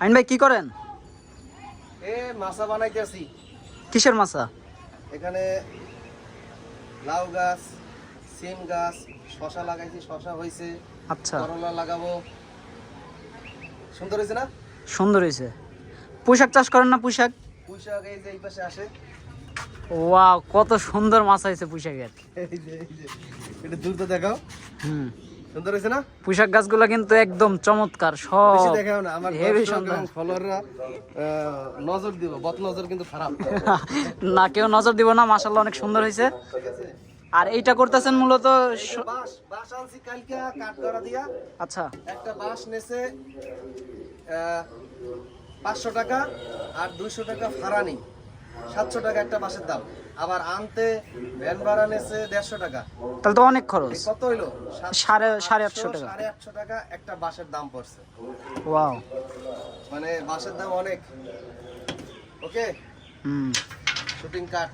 আইন ভাই কি করেন? এ মাছা বানাইতেছি। কিসের মাছা? এখানে লাউ গাছ সিম গাছ শশা লাগাইছি শশা হইছে আচ্ছা। করলা লাগাবো। সুন্দর হয়েছে না? সুন্দর হয়েছে পোশাক চাষ করেন না পোশাক পুঁই শাক এই যে এই পাশে আসে। ওয়াও কত সুন্দর মাছ হয়েছে যে এটা দূর তো দেখাও। হুম। সুন্দর হয়েছে না? পোশাক গাছগুলো কিন্তু একদম চমৎকার সব দেখাও না আমার হেভি সুন্দর। ফলোয়াররা নজর দিব বদ নজর কিন্তু খারাপ। না কেউ নজর দিব না মাসাল্লাহ অনেক সুন্দর হয়েছে। আর এইটা করতেছেন মূলত আনছি কালকে করা দিয়া। আচ্ছা। একটা বাঁশ নেছে পাঁচশো টাকা আর দুইশো টাকা ভাড়া নেই। সাতশো টাকা একটা বাঁশের দাম। আবার আনতে ভ্যান ভাড়া নেছে দেড়শো টাকা। তাহলে তো অনেক খরচ। কত হইল? সাড়ে সাড়ে আটশো টাকা। সাড়ে আটশো টাকা একটা বাঁশের দাম পড়ছে। ওয়াও। মানে বাঁশের দাম অনেক। ওকে? হুম। শুটিং কাঠ।